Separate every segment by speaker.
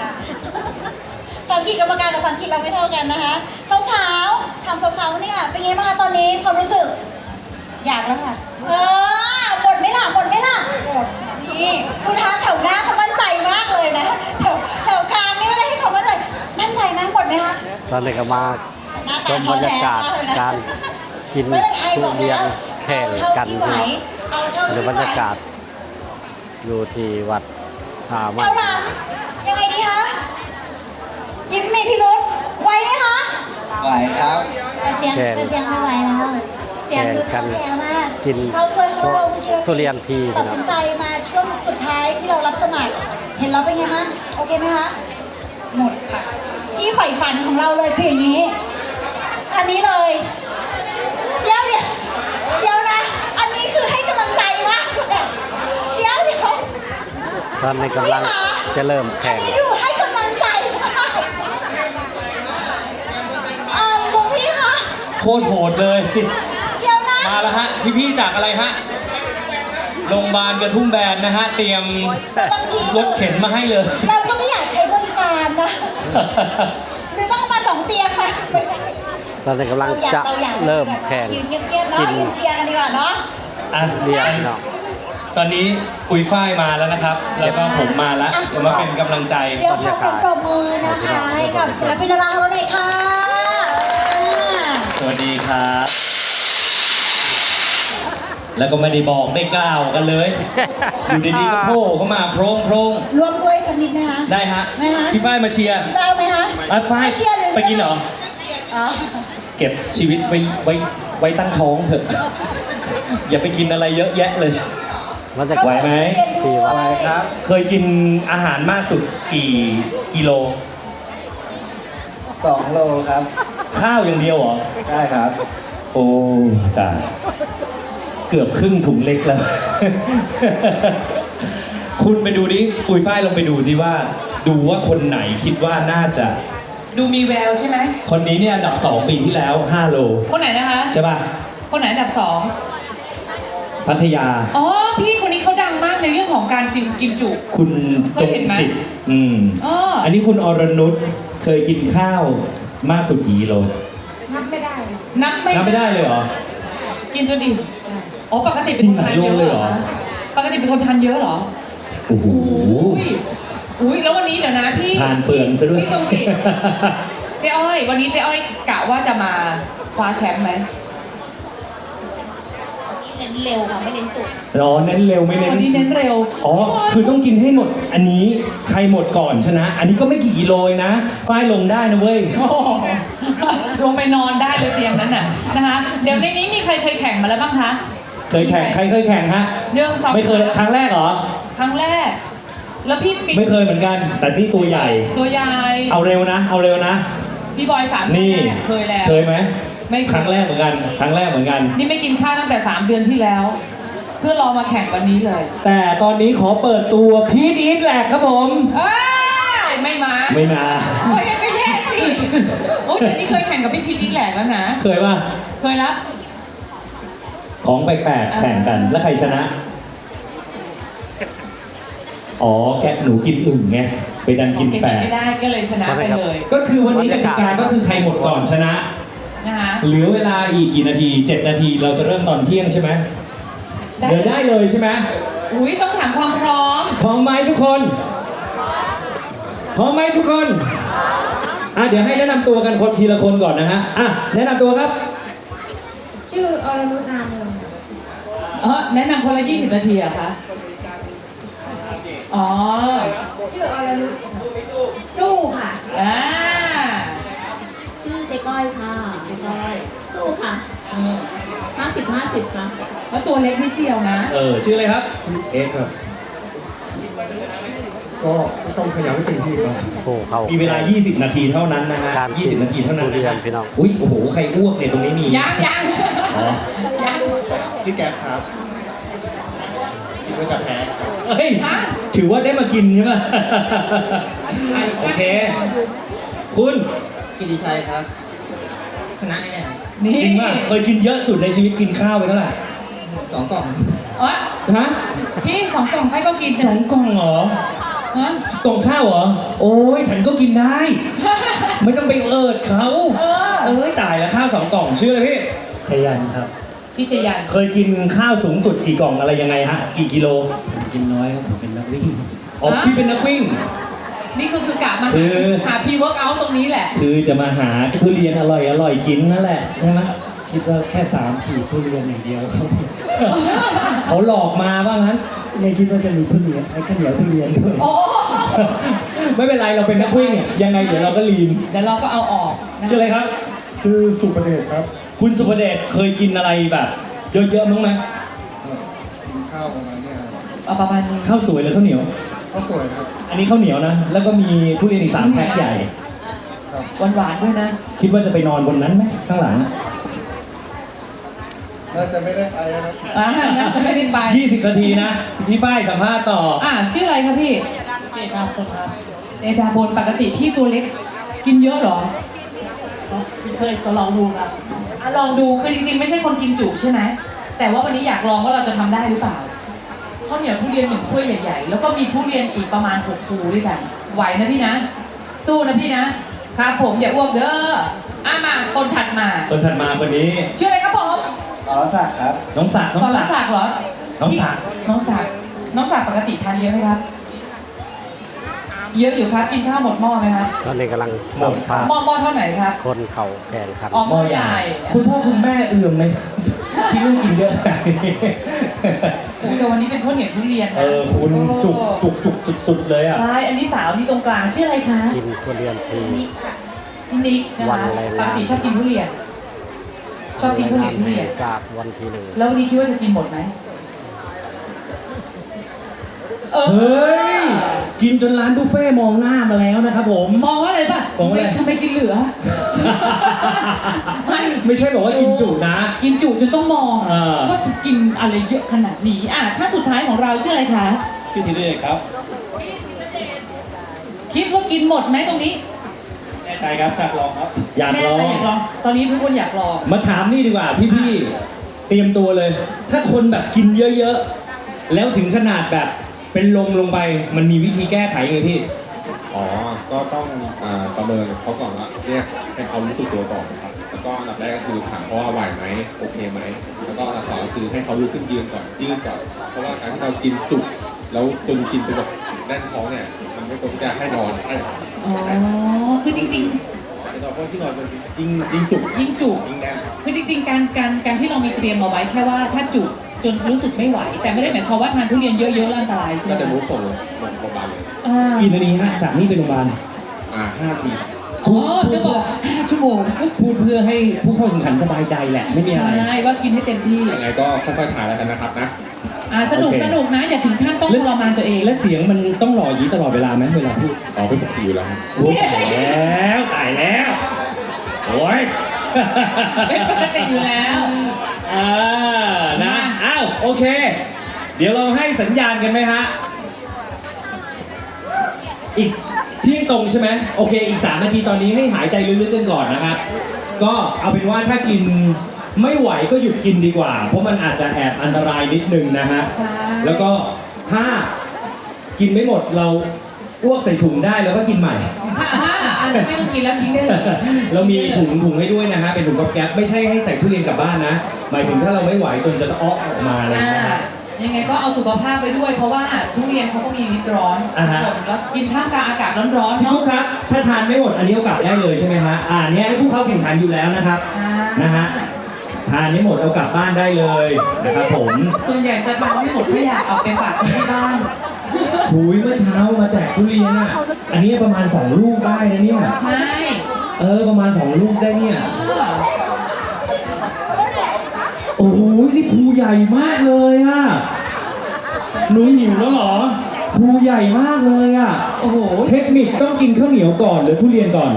Speaker 1: ค่ะสังกีกรรมการกับสังกีเราไม่เท่ากันนะคะสาวๆทำสาวๆเนี่ยเป็นไงบ้างคะตอนนี้ความรู้สึก
Speaker 2: อยากแล้วค่ะ
Speaker 1: เออหมดไหมล่ะหมดไหมล่ะหมดนี่คุณท้าแถวหน้าเขามั่นใจมากเลยนะแถวแถวกลางนี่ไม่ได้ให้เขามั่นใจมั่นใจไหมหมดไหมคะ
Speaker 3: ตอนนี้ก็มา
Speaker 1: หน้
Speaker 3: ชมบรรยากาศการกินทุเรียนแข่งกัน
Speaker 1: เท่า
Speaker 3: นะ
Speaker 1: ที่ไหวเอาเท่า
Speaker 3: หรื
Speaker 1: ที่
Speaker 3: อ
Speaker 1: ไหว
Speaker 3: บรรยากาศอยู่ที่วัดท่าไม้
Speaker 1: เอาล่ะยังไงดีคะยิ้มมีพิรุษไหวไหมคะ
Speaker 4: ไหวครับ
Speaker 1: แต่เสียงแต่เสียงไม่ไหวแล้ว เสียงดูท้อแท้มาก
Speaker 3: กิน
Speaker 1: เขาช่วยของเราเมื่อกี้
Speaker 3: ทุเรียนพี
Speaker 1: ตัดสินใจมาช่วงสุดท้ายที่เรารับสมัคร เห็นเราเป็นไงบ้างโอเคไหมคะหมดค่ะ ที่ใฝ่ฝันของเราเลยคืออย่างนี้ อันนี้เลยเดี๋ยวเดี๋ยว
Speaker 3: ตอนนี้กำลังจะเริ่ม
Speaker 1: อั
Speaker 3: แข่
Speaker 1: น
Speaker 3: ง
Speaker 1: นี้ดูให้กำลังใจมากอ่าหลวงพี่คะ
Speaker 5: โคตรโหดเลย
Speaker 1: เดี๋ยวนะ
Speaker 5: มาแล้วฮะ พี่ๆจากอะไรฮะ โรงพยาบาลกระทุ่มแบนนะฮะ เตรียม
Speaker 1: บางที
Speaker 5: รถเข็นมาให้เลย
Speaker 1: เราก็ไม่อยากใช้บริการนะหรือต้องเอามาสองเตียงค่ะ
Speaker 3: ตอนนี้กำลังจะเริ่มแข่ง
Speaker 1: ยืนเงียบๆเนาะ
Speaker 3: กิน
Speaker 1: ยืนเชียร์กันดีกว่าเนาะ
Speaker 5: อะ
Speaker 3: เรียนเนาะ
Speaker 5: ตอนนี้ปุยฝ้ายมาแล้วนะครับ แล้วก็ผมมาแล้วเดี๋ยวมาเป็นกำลังใจ
Speaker 1: เดี๋ยวขอเสียงปรบมือนะคะให้กับศิลปินดาราของเราหน่อยค่ะอ่า
Speaker 5: สวัสดีครับ แล้วก็ไม่ได้บอกได้กล่าวกันเลย อยู่ดีๆก็โผล่เข้ามาโพรงโพรง
Speaker 1: รวมด้วยสักนิดนะคะ
Speaker 5: ได้ฮะ
Speaker 1: ได้ฮะ
Speaker 5: พี่ฝ้ายมาเชียร์
Speaker 1: จะเอาไหมคะ
Speaker 5: อะฝ้าย
Speaker 1: เชียร์หรือ
Speaker 5: ไปกินเหรอ
Speaker 1: อ๋อ
Speaker 5: เก็บชีวิตไว้ไว้ไว้ตั้งท้องเถอะ อย่าไปกินอะไรเยอะแยะเลย
Speaker 3: มันจะ
Speaker 5: ไหวไหม
Speaker 3: ที่วัด
Speaker 4: ไหวครับ
Speaker 5: เคยกินอาหารมากสุดกี่กิโล
Speaker 4: สองโลครับ
Speaker 5: ข้าวอย่างเดียวเหรอ
Speaker 4: ได้ครับ
Speaker 5: โอ้ตายเกือบครึ่งถุงเล็กแล้ว คุณไปดูดิปุยฝ้ายลงไปดูดิว่า ดูว่าคนไหนคิดว่าน่าจะ
Speaker 6: ดูมีแววใช่ไหม
Speaker 5: คนนี้เนี่ยอันดับ 2 ปีที่แล้ว 5 โล
Speaker 6: คนไหนนะคะ
Speaker 5: ใช่ป่ะ
Speaker 6: คนไหนอันดับสอง
Speaker 5: พัทยา
Speaker 6: อ๋อ พี่คนนี้เขาดังมากในเรื่องของการกินกินจุ
Speaker 5: คุณจง
Speaker 6: เคยเห็นไหม
Speaker 5: จิตอืม
Speaker 6: อ๋อ
Speaker 5: อันนี้คุณอรนุชเคยกินข้าวมากสุดกี่กิโล
Speaker 6: นับไม่
Speaker 5: นับไม่ได้เลยเหรอ
Speaker 6: กินจนอิ่มอ๋อปกติเป็น
Speaker 5: จริ
Speaker 6: ค
Speaker 5: ง
Speaker 6: น
Speaker 5: เหรอ
Speaker 6: ทานเยอะ
Speaker 5: โลเลย
Speaker 6: เห
Speaker 5: เห
Speaker 6: ร
Speaker 5: ร
Speaker 6: อ
Speaker 5: อ
Speaker 6: ปกติเป็นคนทานเยอะเหรอ
Speaker 5: โอ้โห
Speaker 6: อุ้ยอุ้ยแล้ววันนี้เดี๋ยวนะพี่
Speaker 5: ทานเปลืองซะด้วย
Speaker 6: พี่ตรงจิตเจ๊อ้อย วันนี้เจ๊อ้อยกะว่าจะมาคว้าแชมป์ไหม
Speaker 2: เน้นเร็วค่ะไม่เน้นจุด
Speaker 5: อ๋อเน้นเร็วไม่เน้น
Speaker 6: วันนี้เน้นเร็ว
Speaker 5: อ๋อ คือต้องกินให้หมด อันนี้ใครหมดก่อนชนะ อันนี้ก็ไม่กี่กิโลเองนะ ฝ้ายลงได้นะเว้ย
Speaker 6: โอ้โหลงไปนอนได้เลยเตียงนั้นน่ะนะคะ เดี๋ยวในนี้มีใครเคยแข่งมาแล้วบ้างคะ
Speaker 5: เคยแข่ง ใครเคยแข่งฮะ
Speaker 6: เรื่องสอง
Speaker 5: ไม่เคย ครั้งแรกเหรอ
Speaker 6: ครั้งแรก แล้วพี่ปิ๊ก
Speaker 5: ไม่เคยเหมือนกัน แต่นี่ตัวใหญ่
Speaker 6: ตัวใหญ่
Speaker 5: เอาเร็วนะ เอาเร็วนะ
Speaker 6: พี่บอยสาม
Speaker 5: นี่
Speaker 6: แรกเคยแล้ว
Speaker 5: เคยไหม
Speaker 6: ไม่เคย
Speaker 5: ครั้งแรกเหมือนกัน ครั้งแรกเหมือนกัน
Speaker 6: นี่ไม่กินข้าวตั้งแต่ 3 เดือนที่แล้ว เพื่อรอมาแข่งวันนี้เลย
Speaker 5: แต่ตอนนี้ขอเปิดตัวพีทอีทแหลกครับผม
Speaker 6: เอ้ยไม่มา
Speaker 5: ไม่มา
Speaker 6: โอ้ยก็แย่สิโอ้ยแต่นี่เคยแข่งกับพี่พีทนี่แหลกแล้วนะ
Speaker 5: เคยป่ะ
Speaker 6: เคยละ
Speaker 5: ของแปลกๆแข่งกัน แล้วใครชนะ อ๋อ แกะหนูกินอึ่งไง ไปดันกิน
Speaker 6: เก่ง
Speaker 5: แปะ
Speaker 6: ไม่ได้ก็เลยชนะไปเลย
Speaker 5: ก็คือวันนี้กติกาก็คือใครหมดก่อนชนะ
Speaker 6: นะคะ
Speaker 5: เหลือเวลาอีกกี่นาที 7 นาทีเราจะเริ่มตอนเที่ยงใช่ไหมเดินได้เลยใช่ไหม
Speaker 6: อุ้ยต้องถามความพร้อม
Speaker 5: พร้อมไหมทุกคน พร้อมไหมทุกคนอะเดี๋ยวให้แนะนำตัวกันคนทีละคนก่อนนะฮะอะแนะนำตัวครับ
Speaker 2: ชื่ออรนุชนามเมือง
Speaker 6: เออแนะนำคนละ 20 นาทีเหรอะคะอ๋อ
Speaker 2: ชื่ออรนุชสู้ค่ะ
Speaker 6: อ่า
Speaker 2: ชื่อเจ๊ก้อยค่ะเจ๊ก้อยสู้ ค่ะห้าสิบห้าสิบค่ะ
Speaker 6: แล้วตัวเล็กนิดเดียวนะ
Speaker 5: เออ ชื่ออะไรครับ
Speaker 4: เอ็กครับ ก็ต้องพยายามให้เต็มที่ครับ
Speaker 3: โอ้เขา
Speaker 5: มีเวลา 20 นาทีเท่านั้นนะฮะ
Speaker 3: การกิน
Speaker 5: 20 นาทีเท่านั้น
Speaker 3: ทุเรี
Speaker 5: นะ
Speaker 3: ยน
Speaker 5: ฮะ
Speaker 3: พี่น้อง
Speaker 5: อุ้ย โอ้โห ใครอ้วกเนี่ยตรงนี้มี
Speaker 6: ยังยัง
Speaker 5: อ๋อ
Speaker 6: ยัง
Speaker 4: ชื่อแก๊ปครับคิดว่าจะแพ้ครับ
Speaker 5: เฮ้ย
Speaker 6: ฮะ
Speaker 5: ถือว่าได้มากินใช่ไหม โอเค คุณ
Speaker 7: กิติชัยครับชนะไงเนี่ย
Speaker 6: นี่
Speaker 5: จริงป่ะเคยกินเยอะสุดในชีวิตกินข้าวไปเท่าไหร่
Speaker 7: สองกล่อง
Speaker 6: อ๋อ
Speaker 5: ฮะ
Speaker 6: พี่สองกล่องไส้ก็กิน
Speaker 5: สองกล่องเหรอ
Speaker 6: ฮะ
Speaker 5: กล่องข้าวเหรอ โอ้ยฉันก็กินได้ ไม่ต้องไปเอิดเขา
Speaker 6: เออ
Speaker 5: เอ้ยตายแล้วข้าวสองกล่องชื่ออะไรพี่
Speaker 8: ขยันครับ
Speaker 6: พี่ชยัน
Speaker 5: เคยกินข้าวสูงสุดกี่กล่องอะไรยังไงฮะ กี่กิโล
Speaker 8: กินน้อยครับผมเป็นนักวิ่ง
Speaker 5: อ๋อพี่เป็นนักวิ่ง
Speaker 6: นี่คือคือกะมา
Speaker 5: คือ
Speaker 6: หาพีเวิร์กเอาตรงนี้แหละ
Speaker 5: คือจะมาหาทุเรียนอร่อยอร่อยกินนั่นแหละใช่ไหม
Speaker 8: คิดว่าแค่สามขีดทุเรียนอย่างเดียวครับ
Speaker 5: เขาหลอกมาว่างั้น
Speaker 8: ไม่คิดว่าจะมีทุเรียนไอ้ข้าวเหนียวทุเรียนด้วย
Speaker 6: โอ้
Speaker 5: ไม่เป็นไรเราเป็นนักวิ่งเนี่ยยังไงเดี๋ยวเราก็ลีน
Speaker 6: เดี๋ยวเราก็เอาออกนะ
Speaker 5: ชื่ออะไรครับ
Speaker 4: ชื่อสุประเดชครับ
Speaker 5: คุณสุภเดชเคยกินอะไรแบบเยอะๆมั้งไหม
Speaker 4: เอ่อกินข้าวประมาณเนี้ยครับ
Speaker 6: เอาประมาณนี้
Speaker 5: ข้าวสวยหรือข้าวเหนียว
Speaker 4: ข้าวสวยครับ
Speaker 5: อันนี้ข้าวเหนียวนะ แล้วก็มีทุเรียนอีกสามแพ็คใหญ่
Speaker 4: ครับ
Speaker 6: หวานๆด้วยนะ
Speaker 5: คิดว่าจะไปนอนบนนั้นไหมข้างหลัง
Speaker 4: น่าจะไม่ได้ไปนะครับ
Speaker 6: อ่าน่าจะไม่ได้ไป
Speaker 5: 20 นาทีนะ พี่ป้ายสัมภาษณ์ต่อ
Speaker 6: อ่าชื่ออะไรครับพี่เดชาบนครับเดชาบนปกติพี่ตัวเล็กกินเยอะเหรอ
Speaker 2: เคยก็ลองดูครับ
Speaker 6: อะลองดูคือจริงๆไม่ใช่คนกินจุใช่ไหมแต่ว่าวันนี้อยากลองว่าเราจะทำได้หรือเปล่า ข้าวเหนียวทุเรียนหนึ่งถ้วยใหญ่ๆ แล้วก็มีทุเรียนอีกประมาณหกภูด้วยกัน ไหวนะพี่นะ สู้นะพี่นะครับผมอย่าอ้วกเด้ออะมาคนถัดมา
Speaker 5: คนถัดมาคนนี้
Speaker 6: ชื่ออะไรครับผม
Speaker 4: อ๋อสักครับ
Speaker 5: น้องศักดิ์น้อง
Speaker 6: สอน
Speaker 5: ศั
Speaker 6: รั
Speaker 5: ก
Speaker 6: ก
Speaker 5: ดิ์
Speaker 6: ศักดิ์เหรอ
Speaker 5: น้องศักดิ์
Speaker 6: น้องศักดิ์น้องศักดิ์ปกติทานเยอะไหมครับ เยอะอยู่ครับกินข้าวหมดหม้อไหมครับ
Speaker 3: ตอนนี้กำลังสัมภาษณ์
Speaker 6: หม้อหม้อเท่าไหร่ครับ
Speaker 3: คนเข่าแข่งขัน
Speaker 6: อ๋อหม้อใหญ่
Speaker 5: คุณพ่อคุณแม่เอื่อมไหม ที่ลูกกินเยอะแบบนี้
Speaker 6: โอ้แต่วันนี้เป็นข้าวเหนียวทุเรียนนะ
Speaker 5: เออคุณจุกจุกจุกสุดๆเลยอะ
Speaker 6: ใช่อันนี้สาวนี่ตรงกลางชื่ออะไรคะ
Speaker 3: กินทุเรียนที
Speaker 6: พี่นิกนะ
Speaker 3: วัน
Speaker 6: คะ
Speaker 3: อะไรนะ
Speaker 6: ปกติชอบกินทุเรียน ชอบกินข้าวเหนียวทุเรียน
Speaker 3: ทราบวันที่หนึ่ง
Speaker 6: แล้ววันนี้คิดว่าจะกินหมดไหม เออ
Speaker 5: เฮ้ย กินจนร้านบุฟเฟ่ต์มองหน้ามาแล้วนะครับผม
Speaker 6: มองว่าอะไรป่ะ
Speaker 5: มองว่าอะไร
Speaker 6: ทำไมกินเหลือ ไม่
Speaker 5: ไม่ใช่บอกว่ากินจุนะ
Speaker 6: กินจุจนต้องมอง
Speaker 5: เออ
Speaker 6: ว่ากินอะไรเยอะขนาดนี้อะท่านสุดท้ายของเราชื่ออะไรคะ
Speaker 5: ชื่อทีเด็ครับ
Speaker 6: คิดว่ากินหมดไหมตรงนี้
Speaker 5: แน่ใจครับอยากลองครับ อยาก
Speaker 6: แน่
Speaker 5: ลอ
Speaker 6: ใจ
Speaker 5: ง
Speaker 6: อยากลอง ตอนนี้ทุกคนอยากลอง
Speaker 5: มาถามนี่ดีกว่าพี่ๆเตรียมตัวเลย ถ้าคนแบบกินเยอะๆ แล้วถึงขนาดแบบ เป็นลมลงไปมันมีวิธีแก้ไขยังไงพี่
Speaker 9: อ๋อ ก็ต้องอ่าประเมินเขาก่อนว่าเรียกให้เขารู้สึกตัวก่อนนะครับ แล้วก็อันดับแรกก็คือถามเขาว่าไหวไหมโอเคไหม แล้วก็อันดับสองก็คือให้เขาลุกขึ้นยืนก่อนยืนก่อน เพราะว่าการที่เรากินจุกแล้วจนกินไปแบบแน่นท้องเนี่ย มันไม่ควรที่จะให้นอนให้
Speaker 6: อ๋อ คือจริง
Speaker 9: ให้นอนเพราะที่นอนมันยิ่งยิ่งจุก
Speaker 6: ๆ ยิ่งจุ
Speaker 9: ยิ่งแน่น
Speaker 6: คือจริงๆ การการการที่เรามีเตรียมมาไว้แค่ว่าถ้าจุ จนรู้สึกไม่ไหว แต่ไม่ได้หมายความว่าทานทุเรียนเยอะๆแล้วอันตรายใช่ไหม
Speaker 9: ก็จะรู้ส่งโรงพยาบาลเลย
Speaker 6: อ่า
Speaker 5: กี่นาทีฮะจากนี่ไปโรงพยาบาล
Speaker 9: อ่าห้าที
Speaker 6: อ๋อจะบอกห้าชั่วโมง
Speaker 5: พูดเพื่อให้ผู้เข้าแข่งขันสบายใจแหละ ไม่มีอะไร
Speaker 6: ใช่ว่ากินให้เต็มที่
Speaker 9: ยังไงก็ค่อยๆถ่ายแล้วกันนะครับนะ
Speaker 6: อ่าสนุก
Speaker 5: โอเค
Speaker 6: สนุกนะอย่าถึงขั้นต้องทรมานตัวเอง
Speaker 5: และเสียงมันต้องหล่ออย่างนี้ตลอดเวลาไหมเวลาพูด
Speaker 9: อ๋อเป็นปกติอยู่แล้วครับ
Speaker 5: โอ้ยตายแล้วตายแล้วโอ้ย
Speaker 6: เป็นปกติอยู่แล้ว
Speaker 5: อ่านะอ้าว โอเค เดี๋ยวเราให้สัญญาณกันไหมฮะ อีกเที่ยงตรงใช่ไหมโอเค อีก 3 นาทีตอนนี้ให้หายใจลึกๆกันก่อนนะครับ ก็เอาเป็นว่าถ้ากินไม่ไหวก็หยุดกินดีกว่า เพราะมันอาจจะแอบอันตรายนิดนึงนะฮะ
Speaker 6: ใช่
Speaker 5: แล้วก็ถ้ากินไม่หมดเรา อ้วกใส่ถุงได้แล้วก็กินใหม่
Speaker 6: ถ้าอันนี้ไม่ต้องกินแล้วทิ้งได้เลย
Speaker 5: เรามีถุงถุงให้ด้วยนะฮะเป็นถุงก๊อบแก๊บไม่ใช่ให้ใส่ทุเรียนกลับบ้านนะหมายถึงถ้าเราไม่ไหวจนจะต้องอ้อออกมาอะไรอย่างเงี้ยนะฮะ
Speaker 6: ยังไงก็เอาสุขภาพไปด้วย เพราะว่าทุเรียนเขาก็มีนิดร้อน
Speaker 5: อ่าฮะ
Speaker 6: แล้วกินท่ามกลางอากาศร้อนๆ
Speaker 5: พี่
Speaker 6: เนาะ
Speaker 5: ปุ๊กครับถ้าทานไม่หมดอันนี้เอากลับได้เลยใช่ไหมฮะอ่าเนี้ยให้ผู้เข้าแข่งขันอยู่แล้วนะครับ
Speaker 6: อ่า
Speaker 5: นะฮะทานไม่หมดเอากลับบ้านได้เลยนะครับผม
Speaker 6: ส่วนใหญ่จะทานไม่หมดก็อยากเอาไปฝากคนที่บ้าน
Speaker 5: หุยเมื่อเช้ามาแจกทุเรียนอะ อันนี้ประมาณ2ลูกได้นะเนี่ย
Speaker 6: ใช่
Speaker 5: เออประมาณ2ลูกได้เนี่ย
Speaker 6: อ่า
Speaker 5: โอ้โหนี่ภูใหญ่มากเลยอะ หนูหิวแล้วเหรอภูใหญ่มากเลยอะ
Speaker 6: โอ้โห
Speaker 5: เทคนิคต้องกินข้าวเหนียวก่อนหรือทุเรียนก่อน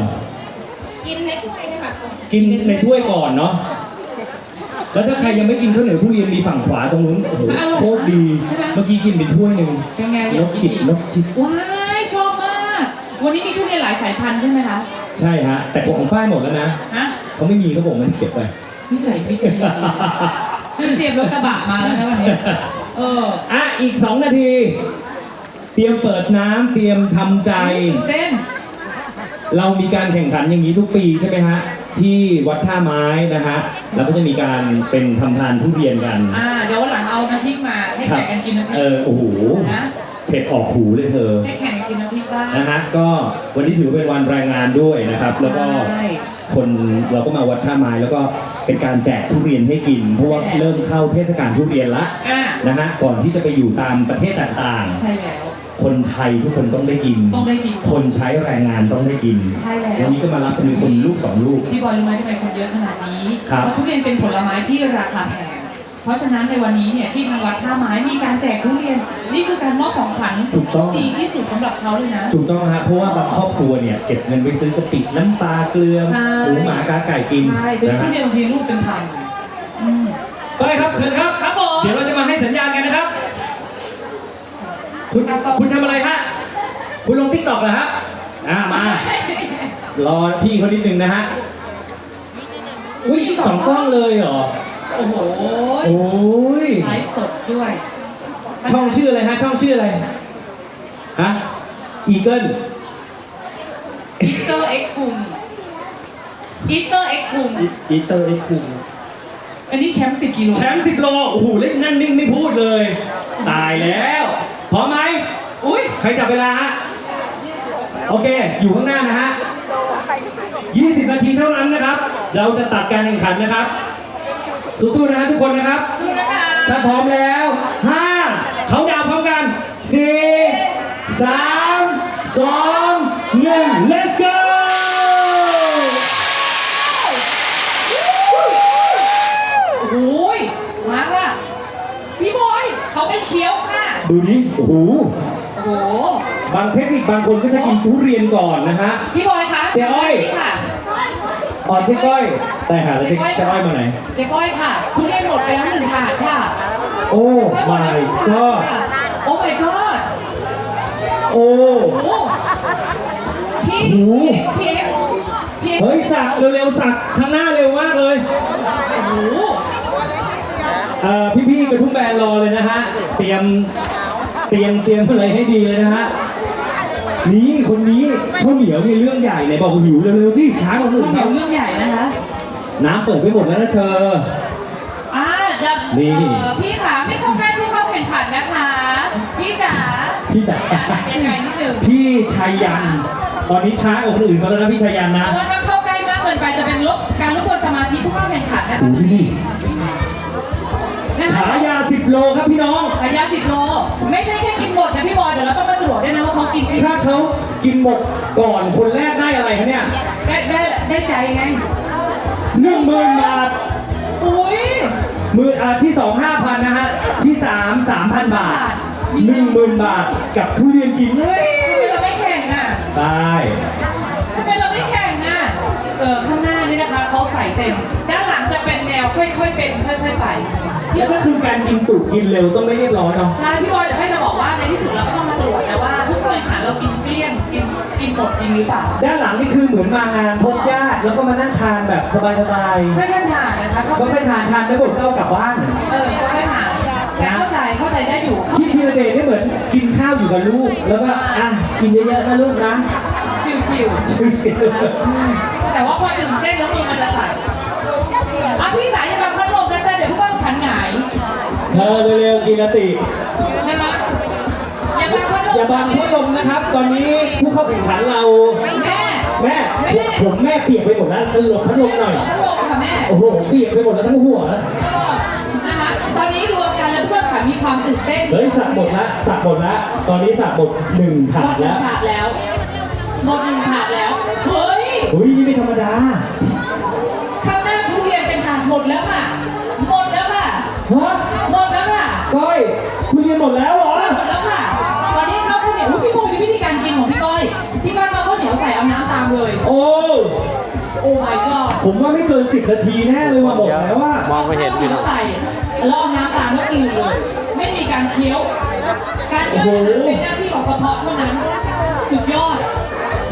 Speaker 2: กินในถ้วยนะคะ
Speaker 5: กินในถ้วยก่อนเนาะ แล้วถ้าใครยังไม่กินข้าวเหนียวทุเรียนมีฝั่งขวาตรงนู้นโอ้โหโคตรดีเมื่อกี้กินเป็นถ้วยหนึ่ง
Speaker 6: เป็นไง
Speaker 5: นกจิบนกจิบ
Speaker 6: ว้ายชอบมาก วันนี้มีทุเรียนหลายสายพันธุ์ใช่ไหมคะ
Speaker 5: ใช่ฮะ แต่ของฝ้ายหมดแล้วนะ
Speaker 6: ฮะ
Speaker 5: เขาไม่มีเขาบอกมันเก็บไป
Speaker 6: นิสัยพี่ดีเตรียมรถกระบะมาแล้วนะวันนี้เออ
Speaker 5: อะอีก 2 นาที เตรียมเปิดน้ำเตรียมทำใจ
Speaker 6: ตื่นเต้น
Speaker 5: เรามีการแข่งขันอย่างนี้ทุกปีใช่ไหมฮะ ที่วัดท่าไม้นะฮะแล้วก็จะมีการเป็นทำทานทุเรียนกัน
Speaker 6: อ่าเดี๋ยววันหลังเอาน้ำพริกมาให้
Speaker 5: ครั
Speaker 6: แข่งกันกินน้ำพริ
Speaker 5: เอกอโอ้โห
Speaker 6: นะ
Speaker 5: เผ็ดออกหูเลยเธอ
Speaker 6: ให้แข่งกันกินน้ำพริกบ้าง
Speaker 5: นะฮะก็วันนี้ถือเป็นวันแรงงานด้วยนะครับ แล้วก็
Speaker 6: ใช่
Speaker 5: คนเราก็มาวัดท่าไม้แล้วก็เป็นการแจกทุเรียนให้กิน เพราะว่าเริ่มเข้าเทศกาลทุเรียนละ
Speaker 6: อ่า
Speaker 5: นะฮะก่อนที่จะไปอยู่ตามประเทศต่าง
Speaker 6: ใช่แล้ว
Speaker 5: ๆ คนไทยทุกคนต้องได้กิน
Speaker 6: ต้องได้กิน
Speaker 5: คนใช้แรงงานต้องได้กิน
Speaker 6: ใช่แล้ว
Speaker 5: วันนี้ก็มารับกันเป็นคนลูกสองลูก
Speaker 6: พี่บอยรู้ไหมทำไมคนเยอะขนาดนี้
Speaker 5: ครับ
Speaker 6: เพราะทุเรียนเป็นผลไม้ที่ราคาแพง เพราะฉะนั้นในวันนี้เนี่ยที่ทางวัดท่าไม้มีการแจกทุเรียน นี่คือการมอบของขวัญ
Speaker 5: ถูกต้อง
Speaker 6: ดีที่สุดสำหรับเขาเลยนะ
Speaker 5: ถูกต้องฮะเพราะว่าบางครอบครัวเนี่ยเก็บเงินไปซื้อกะปิน้ำปลาเกลือ
Speaker 6: ใช่
Speaker 5: หมูหมากาไก่กิน
Speaker 6: ใช่เดี๋ยว
Speaker 5: นะ
Speaker 6: ทุ
Speaker 5: ฮะ
Speaker 6: เรียนบางทีลูกเป็นพันอืม
Speaker 5: ก็เลยครับเชิญครับ
Speaker 6: คุ
Speaker 5: ณคุณทำอะไรฮะ คุณลงทิกตอกเหรอฮะอ่ามา รอพี่เขานิดนึงนะฮะ อุ้ยสองกล้องเลยเหรอ
Speaker 6: โอ้โห
Speaker 5: โอ้ย
Speaker 6: ไลฟ์สดด้วย
Speaker 5: ช่องชื่ออะไรฮะ ช่องชื่ออะไร ฮะ อีเกิล
Speaker 6: อีเตอร์เอ็กคุมอีเตอร์เอ็กคุม
Speaker 4: อีเตอร์ไอ้คุง
Speaker 6: อันนี้แชมป์สิบกิโล
Speaker 5: แชมป์สิบโล โอ้โห เล่นนั่นนิ่งไม่พูดเลย ตายแล้ว พร้อมไหม
Speaker 6: อุ้ย
Speaker 5: ใครจับเวลาฮะโอเค อยู่ข้างหน้านะฮะ20 นาทีเท่านั้นนะครับ เราจะตัดการแข่งขันนะครับ สู้ๆนะฮะทุกคนนะครับ
Speaker 6: สู้นะคะ
Speaker 5: ถ้าพร้อมแล้ว 5 เขาดาวน์พร้อมกัน 4 3 2 1 let's go
Speaker 6: โอ้ยมาค่ะพี่บอยเขาเป็นเคี้ยวค่ะ
Speaker 5: ดูดิ โอ้โห
Speaker 6: โอ้โห
Speaker 5: บางเทคนิคบางคนก็จะกินทุเรียนก่อนนะฮะ
Speaker 6: พี่บอยคะ
Speaker 5: เจ๊อ้อย
Speaker 6: นี่ค่ะ
Speaker 5: อ๋อเจ๊ก้อยแต่หาแล้วเจ๊เจ๊ก้อยมาไหน
Speaker 6: เจ๊ก้อยค่ะทุเรียนหมดไปแล้วหนึ่งถาดค่ะ
Speaker 5: โอ้
Speaker 6: หมด
Speaker 5: my
Speaker 6: แล้วหนึ่งถาด
Speaker 5: god
Speaker 6: ค่ะโอ้ my god
Speaker 5: โอ้
Speaker 6: โอ้โหพี่
Speaker 5: โอ้โห
Speaker 6: พี่เอ็กพี่เอ็ก
Speaker 5: เฮ้ยสักเร็วๆสักข้างหน้าเร็วมากเลย
Speaker 6: โอ้โห
Speaker 5: เอ่อพี่ๆกระทุ่มแบนรอเลยนะฮะ เตรียม เตรียมเตรียมอะไรให้ดีเลยนะฮะนี่คนนี้ข้าวเหนียวมีเรื่องใหญ่ไหนบอกว่าหิวเร็วๆสิช้ากว่าคน
Speaker 6: ข้า
Speaker 5: อื่
Speaker 6: วนเหนีย
Speaker 5: เขา
Speaker 6: วเรื่องใหญ่นะคะ
Speaker 5: น้ำเปิดไปหมดแล้วนะเธอ
Speaker 6: อ่าเดี๋ยว
Speaker 5: นี่
Speaker 6: เอ่อพี่ขาไม่เข้าใกล้ผู้เข้าแข่งขันนะคะ พี่จ๋า
Speaker 5: พี่จ๋า
Speaker 6: ยังไงนิดหนึ่ง
Speaker 5: พี่ชัยยันตอนนี้ช้ากว่าคนอื่นเขาแล้วนะพี่ชัยยัน
Speaker 6: เพ
Speaker 5: นะ
Speaker 6: ราะว่าถ้าเข้าใกล้มากเกินไปจะเป็นลบการรบกวนสมาธิผู้เข้าแข่งขันนะคะ
Speaker 5: โอ้
Speaker 6: ตอน
Speaker 5: โห
Speaker 6: นี้นะคะ
Speaker 5: ฉา ยาสิบโลครับพี่น้อง
Speaker 6: ฉายาสิบโล ไม่ใช่แค่กินหมดนะพี่บอยเดี๋ยวเราต้องมาตรวจด้วยนะว่าเขากินได้
Speaker 5: ถ้าเขากินหมดก่อนคนแรกได้อะไรคะเนี่ย
Speaker 6: ได้ได้ได้ใจไง
Speaker 5: หนึ่งหมื่นบาท
Speaker 6: อุ้ย
Speaker 5: มืออ่าที่สองห้าพันนะฮะ ที่สามสามพันบาทหนึ่งหมื่นบาทกับทุเรียนกินเฮ้ย
Speaker 6: ทำไมเราไม่แข่งอะ
Speaker 5: ได้
Speaker 6: ทำไมเราไม่แข่งอะ เออข้างหน้านี่นะคะเขาใส่เต็ม ด้านหลังจะเป็นแนวค่อยๆเป็นค่อยๆไป
Speaker 5: แล้วก็คือการกินจุกินเร็วต้องไม่เรียบร้อยเนาะ
Speaker 6: ใช่พี่บอยแต่ให้จะบอกว่าในที่สุดเราก็ต้องมาตรวจนะว่าผู้เข้าแข่งขันเรากินเกลี้ยงกินกินหมดจริงหรือเปล่า
Speaker 5: ด้านหลังนี่คือเหมือนมางานพบญาติแล้วก็มานั่งทานแบบสบาย
Speaker 6: ค่อยๆทานนะคะ
Speaker 5: ๆก็ไม่ทานทานไม่หมดก็เอากลับบ้าน
Speaker 6: เออก็ค่อยๆทานแต่เข้าใจเข้าใจได้อยู่
Speaker 5: พี่ธีรเดชนี่เหมือนกินข้าวอยู่กับลูก แล้วก็อะกินเยอะๆนะลูกนะ
Speaker 6: ชิว
Speaker 5: ชิว
Speaker 6: ๆแต่ว่าพอตื่นเต้นแล้วมือมันจะสั่นอะพี่สาย เธ
Speaker 5: อเร็วๆกินติ
Speaker 6: ใช่ไหมอย่ามาพัดลม
Speaker 5: อย่าบังพัดลมนะครับ ตอนนี้ผู้เข้าแข่งขันเรา
Speaker 6: แม่
Speaker 5: แม่ผมผมแม่เปียกไปหมดแล้วหลบพัดลมหน่อย
Speaker 6: พัดลมค่ะแม่
Speaker 5: โอ้โหเปียกไปหมดแล้วทั้งหัว
Speaker 6: นะคะตอนนี้รวมกันแล้วเพื่อนขันมีความตื่นเต้น
Speaker 5: เฮ้ยสักหมดละสักหมดละตอนนี้สักหมดหนึ่ง
Speaker 6: ห
Speaker 5: ถาม
Speaker 6: ดหนึ่
Speaker 5: แล้
Speaker 6: ง
Speaker 5: ว
Speaker 6: ถาดแล้วหมดหนึ่งถาดแล้ว เฮ้ย
Speaker 5: เฮ้ยนี่ไม่ธรรมดา
Speaker 6: ข้างหน้าทุเรียนเป็นถาดหมดแล้วค่ะ หมดแล้วค่ะ
Speaker 5: ฮะ
Speaker 6: หมดแล้ว
Speaker 5: เหรอ
Speaker 6: หมดแล้วค่ะ ตอนนี้ข้าวข้าวเหนียวอุ๊ยพี่พงศ์นี่วิธีการกินของพี่ก้อย พี่ก้อยมาข้าวเหนียวใส่เอาน้ำตามเลย
Speaker 5: โอ้
Speaker 6: โอ้ my god
Speaker 5: ผมว่าไม่เกินสิบนาทีแน่เลยว่าหมดแล้วว่า
Speaker 3: มองไม่เห็น
Speaker 6: ข้าวเห
Speaker 3: พี่
Speaker 6: นีย
Speaker 3: น้
Speaker 6: ว
Speaker 3: อง
Speaker 6: ใส่แล้วเอาน้ำตามแล้วกลืนเลย ไม่มีการเคี้ยว การเคี้ยวเป็นหน้าที่ของกระเพาะเท่านั้น สุดยอด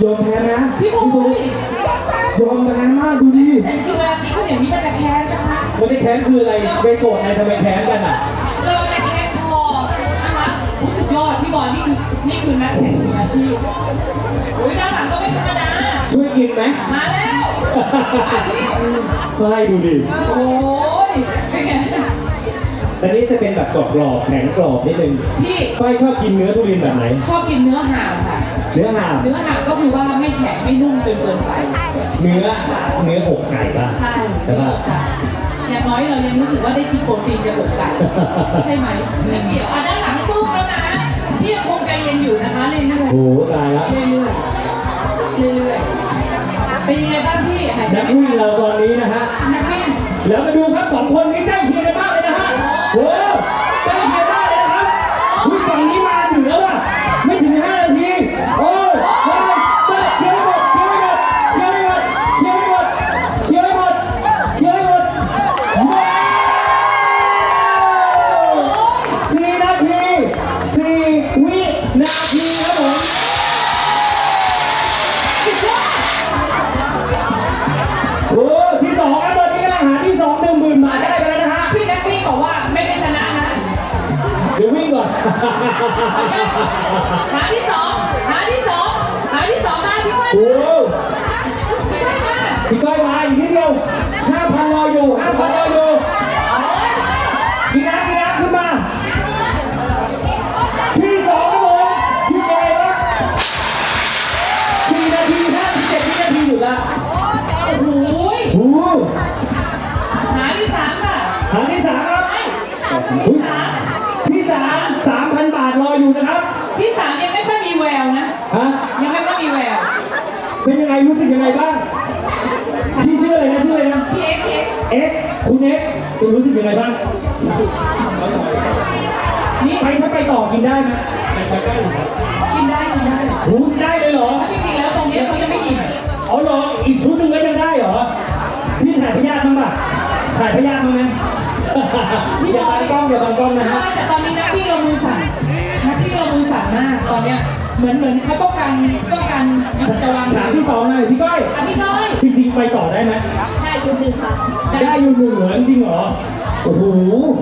Speaker 5: ยอมแพ้นะ
Speaker 6: พี่พงศ์
Speaker 5: ฟุ๊กยอมแพ้มากดูดิ
Speaker 6: แต่จริงๆเวลากินข้าวเหนียวนี่มันจะแค้นนะคะ
Speaker 5: มันจะแค้นคืออะไรไปโกรธใครทำไมแค้นกันอะ
Speaker 6: ยสุดยยอดพี่บอยนี่คือนี่คือนักแข่งมืออาชีพโอ้ยด้านหลังก็ไม่ธรรมดา
Speaker 5: ช่วยกินไหม
Speaker 6: มาแล้ว
Speaker 5: ก็ให้ดูดิ
Speaker 6: โอ้ยเป็นไง
Speaker 5: แต่นี้จะเป็นแบบกรอบๆแข็งกรอบนิดนึง
Speaker 6: พี่
Speaker 5: ฝ้ายชอบกินเนื้อทุเรียนแบบไหน
Speaker 6: ชอบกินเนื้อห่าวค่ะ
Speaker 5: เนื้อห่าม
Speaker 6: เนื้อห่าวก็คือว่าไม่แข็งไม่นุ่มจนเกินไป
Speaker 5: เนื้อ เนื้ออกไก่ป่ะ
Speaker 6: ใช่
Speaker 5: ใช่ป่ะ
Speaker 6: อย่างน้อยเรายังรู้สึกว่าได้กินโปรตีนจากอกไก่ ใช่ไหมไม่เกี่ยวอะด้านหลังสู้เขานะ พี่ยังคงใจเย็นอยู่นะคะเรื่อยๆ
Speaker 5: โอ้โหตายละ
Speaker 6: เรื่อยๆเรื่อยๆเป็นยังไงบ้างพี่หายใจ
Speaker 5: นัก
Speaker 6: ไม่
Speaker 5: วิ่ง
Speaker 6: ทัน
Speaker 5: เราตอนนี้นะฮะ
Speaker 6: นักวิ่ง
Speaker 5: แล้วมาดูครับสองคนนี้ใกล้เคียงกันมากเลยนะฮะโอ้ใกล้เคียงมากเลยนะครับอุ้ยฝั่งนี้มาเหนือว่ะ ไม่ถึง5นาที โอ้ย หาที่สองหาที่สองหาที่
Speaker 6: สองมาพี่ก้อย
Speaker 5: โอ้
Speaker 6: พี่ก้อยมา
Speaker 5: พี่ก้อยมาอีกนิดเดียวห้าพันรออยู่ห้าพันรออยู่ งไงรู้
Speaker 6: สึ
Speaker 5: กยังไงบ้างพี่ชื่ออะไรนะชื่ออะไรนะ
Speaker 6: พี่เอ็กซ์พี่เอ็กซ์
Speaker 5: เอ็กซ์คุณเอ็กซ์คุณรู้สึกยังไงบ้าง
Speaker 6: นี่
Speaker 5: ไปถ้าไปต่อกินได้ไหม
Speaker 6: กินได้กินได้
Speaker 5: หูได้เลยเหรอ
Speaker 6: จริงๆแล้วตรงนี้เขายังไม่อิ่ม
Speaker 5: เอาเหรออีกชุดหนึ่งก็ยังได้เหรอพี่ถ่ายพยาธิมั้างป่ะถ่ายพยาธิมั้างไหมอย่าบังกล้องอย่าบังกล้องนะฮะ
Speaker 6: แต่ตอนนี้นักพี่เรามือสั่นนักพี่เรามือสั่นมากตอนเนี้ย เหมือนเหมือนเขาต้องการต้องการจะวาง
Speaker 5: ถามที่สองหน่อยพี่ก้อย
Speaker 6: อะพี่ก้อย
Speaker 5: จริงๆไปต่อได้ไหม
Speaker 2: ได้ชุดหนึ่งค่ะ
Speaker 5: ได้อยู่หนึ่งเหรอจริงเหรอโอ้โห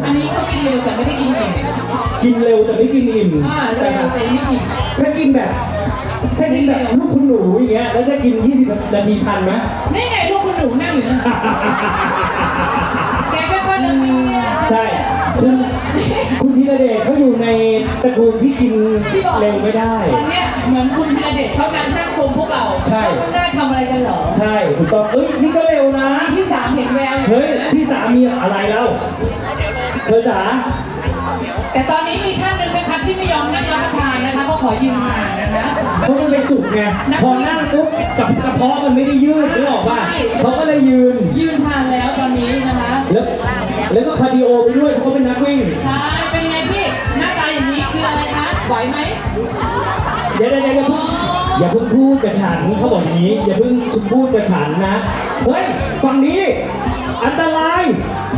Speaker 6: อันนี้เขากินเร็วแต่ไม่ได้กินเก่ง
Speaker 5: กินเร็วแต่ไม่กินอิ่ม
Speaker 6: อ่าเร็
Speaker 5: แต่
Speaker 6: ว
Speaker 5: แบบ
Speaker 6: แต่ไม่อิ่ม
Speaker 5: ถ้ากินแบบถ้ากินแบบลูกคุณหนูอย่างเงี้ยแล้วจะกิน 20 นาทีทันไหม
Speaker 6: นี่ไงลูกคุณหนูนั่งอยู่
Speaker 5: ใช่ คุณคุณธีรเดชเขาอยู่ในตระกูลที่กิน
Speaker 6: ที่บอก
Speaker 5: เร็วไม่ได้
Speaker 6: ตอนเนี้ยเหมือนคุณธีรเดชเขานั่งนั่งชมพวกเรา
Speaker 5: ใช่
Speaker 6: ว่าข้างหน้าทำอะไรกันเหรอ
Speaker 5: ใช่ถูกต้องเอ้ยนี่ก็เร็วนะ
Speaker 6: พี่สามเห็นแววอ
Speaker 5: เฮ้ย
Speaker 6: นะ
Speaker 5: ที่สามีอะไรเล่าเธอจ๋า
Speaker 6: แต่ตอนนี้มีท่านหนึ่งนะคะที่ไม่ยอมนั่งรับประทานนะคะเขาขอยืนห่างนะคะ
Speaker 5: เขาต้องไปจุกไงพอนั่งปุ๊บกับกระเพาะมันไม่ได้ยืดนึกออกป่ะ
Speaker 6: ใช่
Speaker 5: เขาก็เลยยืน
Speaker 6: ยืนทาน
Speaker 5: แล้วแล้วก็คาร์ดิโอไปด้วยเพราะเขาเป็นนักวิ่ง
Speaker 6: ใช่เป็นไงพี่ หน้าตาอย่างนี้คืออะไรคะ ไหวไหม
Speaker 5: เดี๋ยวเดี๋ยวเดี๋ยวอย่าเพิ่งอย่าเพิ่งพูดกับฉันเขาบอกอย่างนี้ อย่าเพิ่งพูดกับฉันนะ เฮ้ยฝั่งนี้ อันตราย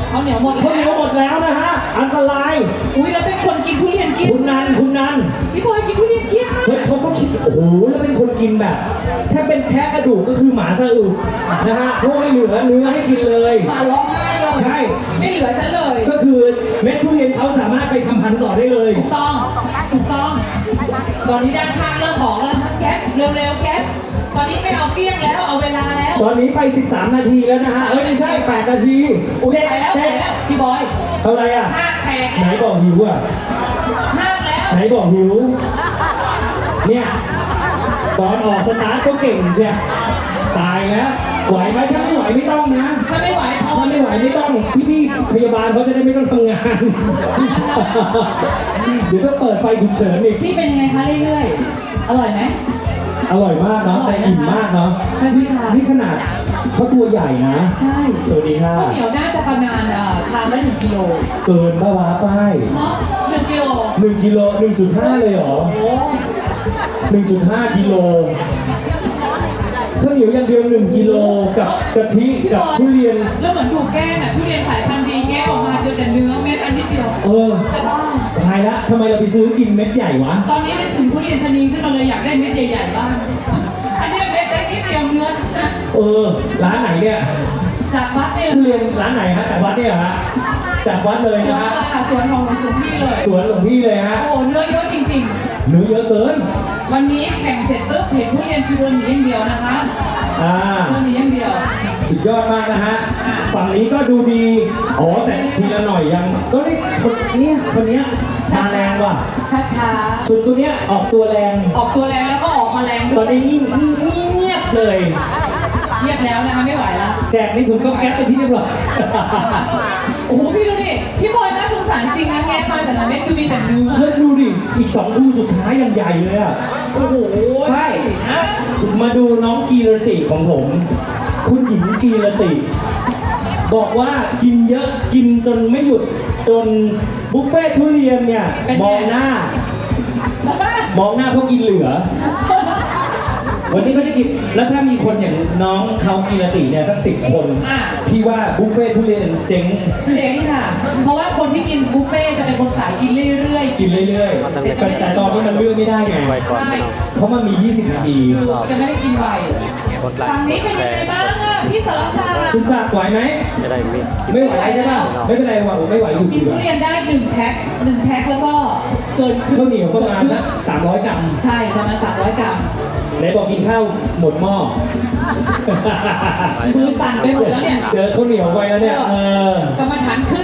Speaker 6: เขาเหนียวหมด
Speaker 5: คนเหนี
Speaker 6: แล้
Speaker 5: ยว
Speaker 6: ว
Speaker 5: หมดแล้วนะฮะ อันตราย
Speaker 6: อุ้ยแล้วเป็นคนกินทุเรียนกิน
Speaker 5: คุณนันคุณนัน
Speaker 6: พี่บอยกินทุเรียนกินมาก
Speaker 5: เฮ้ยเขาก็คิดโอ้โหแล้วเป็นคนกินแบบถ้าเป็นแพะกระดูกก็คือหมาสะอึกนะฮะเพราะไม่เหลือเนื้อให้กินเลย
Speaker 6: มาร้องไห้เลย
Speaker 5: ใช่
Speaker 6: ไม่เหลือฉันเลย
Speaker 5: ก็คือเม็ดทุเรียนเขาสามารถไปทำพันธุ์ต่อได้เลย
Speaker 6: ถูกต้องถูกต้อง ตอนนี้ด้านข้างเริ่มบอกแล้วนะคะแก๊ปเร็วๆแก๊ปตอนนี้ไม่เอาเกลี้ยงแล้วเอาเวลาแล้ว
Speaker 5: ตอนนี้ไป 13 นาทีแล้วนะฮะเอ้ยไม่ใช่ 8 นาที
Speaker 6: อุ้ย
Speaker 5: เจ็ด
Speaker 6: ไปแล้วไป
Speaker 5: เจ็ด
Speaker 6: แล้วพี่บอย
Speaker 5: เท่าไหรอะ
Speaker 6: ห้างแตก
Speaker 5: ไหนบอกหิวอะ
Speaker 6: ห้างแล้ว
Speaker 5: ไหนบอกหิว เนี่ยตอนออกสตาร์ทก็เก่งเชียตายแล้ว ไหวไหมถ้าไม่ไหวไม่ต้องนะ
Speaker 6: ถ้าไม่ไหวพอ
Speaker 5: ถ้าไม่ไหวไม่ต้องพี่ๆพยาบาลเขาจะได้ไม่ต้องทำงาน เดี๋ยวก็เปิดไฟฉุกเฉินอีก
Speaker 6: พี่เป็นยังไงคะเรื่อยๆ อร่อยไหม
Speaker 5: อร่อยมากเนาะ
Speaker 6: อร่
Speaker 5: แต่
Speaker 6: อยนะคะ
Speaker 5: อิ่มมากเนาะ
Speaker 6: ใช่ค่ะ
Speaker 5: นี่ขนาดเขาตัวใหญ่นะ
Speaker 6: ใช่
Speaker 5: สวัสดีค่ะ
Speaker 6: ข้าวเหนียวน่าจะประมาณเอ่อชามละหนึ่งกิโล
Speaker 5: เกินป้าวาฝ้าย
Speaker 6: เนาะหนึ่งกิโล
Speaker 5: หนึ่งกิโลหนึ่งจุดห้าเลยเหรอ
Speaker 6: โอ้
Speaker 5: หนึ่งจุดห้ากิโล ข้าวเหนียวอย่างเดียวหนึ่งกิโลกับกะทิกับทุเรียน
Speaker 6: แล้วเหมือนดูแก้น่ะทุเรียนสายพันธุ์ดีแก้ออกมาเจอแต่เนื้อเม็ดอันนิดเดียว
Speaker 5: เออ
Speaker 6: แต่ว่า
Speaker 5: ทายละทำไมเราไปซื้อกินเม็ดใหญ่วะ
Speaker 6: ตอนนี้นึกถึงทุเรียนชะนีขึ้นมาเลยอยากได้เม็ดใหญ่ๆบ้าง อันเนี้ยเม็ดเล็กนิดเดียวเนื้อทั้งนั้น
Speaker 5: เออ ร้านไหนเนี่ย
Speaker 6: จากวัดเนี่ย
Speaker 5: ทุเรียนร้านไหนฮะจากวัดเนี่ยเหรอฮะจากวัดเลย
Speaker 6: สว
Speaker 5: นะ
Speaker 6: น
Speaker 5: ฮะ
Speaker 6: เลยค่ะสวนของหลวงพี่เลย
Speaker 5: สวนหลวงพี่เลยฮะ
Speaker 6: โอ้โหเนื้อเยอะจริงริง
Speaker 5: เนื้อเยอะเกิน
Speaker 6: ๆ วันนี้แข่งเสร็จปุ๊บเห็นทุเรียนคือโดนหนีอย่างเดียวนะคะ
Speaker 5: อ่า
Speaker 6: โดนหนีอย่างเดียว
Speaker 5: สุดยอดมากนะฮะ ฝั่งนี้ก็ดูดี อ๋อ แต่ทีละหน่อยยังก็นี่คนเนี้ยคนเนี้ยมาแรงว่ะ
Speaker 6: ช้า
Speaker 5: ส่วนตัวเนี้ยออกตัวแรง
Speaker 6: ๆออกตัวแรงแล้วก็ออกมาแรง
Speaker 5: ต
Speaker 6: ด้
Speaker 5: อ
Speaker 6: วนย
Speaker 5: นี้นิ่งเงียบเลย
Speaker 6: เงียบแล้วนะคะไม่ไหวแล้ว
Speaker 5: แจกในถุงก็แก๊ปไปที่เรียบร้อย
Speaker 6: โอ้โหพี่ดูดิพี่บอยน่าสงสารจริงนะแง่มาแต่ละเม็ดคือมีแต่เนื้อ
Speaker 5: เฮ้ยดูดิ อีกสองคู่สุดท้ายยังใหญ่เลยอะ
Speaker 6: โอ้โห
Speaker 5: ใช่
Speaker 6: นะ
Speaker 5: มาดูน้องกีรติของผม คุณหญิงกีรติ บอกว่ากินเยอะกินจนไม่หยุดจนบุฟเฟ่ทุเรียนเนี่ย มองหน้า มองหน้าเพราะกินเหลือ วันนี้ก็จะกินแล้วถ้ามีคนอย่างน้องเขากีรติเนี่ยสักสิบคน
Speaker 6: อะ
Speaker 5: พี่ว่าบุฟเฟ่ทุเรียนเจ๊ง
Speaker 6: เจ๋งค่ะ เพราะว่าคนที่กินบุฟเฟ่ต์จะเป็นคนสายกินเรื่อยๆ
Speaker 5: กินเรื่อยๆแต่แต่ตอนนี้มันเลือกไม่ได้ไง
Speaker 3: ไว้ก่อนพี่น้อง
Speaker 5: เพราะมันมี 20 นาที
Speaker 6: คือจะไม่ได้กินไว
Speaker 3: กดไลค์
Speaker 6: ฝั่งนี้
Speaker 3: ก
Speaker 6: เป็น
Speaker 3: ดแช
Speaker 6: ยังไง
Speaker 3: ร์
Speaker 6: บ้างอะพี่สารศาสตร์
Speaker 5: คุณศักดิ์ไหวไหม
Speaker 3: จะได้มี
Speaker 5: ไม่ไหวใช่ป่ะ ไม่เป็นไรว่ะผมไม่ไหวอยู่
Speaker 6: กิน
Speaker 5: ดีก
Speaker 6: ทุ
Speaker 5: ว่า
Speaker 6: เรียนได้หนึ่งแพ็คหนึ่งแพ็คแล้วก็เกินครึ่ง
Speaker 5: ข้าวเหนียวประมาณสักสามร้อยกรัม
Speaker 6: ใช่ประมาณสามร้อยกรัม
Speaker 5: ไหนบอกกินข้าวหมดหม้อ
Speaker 6: มือสั่นไปหมดแล้วเนี่ย
Speaker 5: เจอข้าวเหนียวไปแล้วเนี่ย เออ
Speaker 6: กรรมฐานขึ้น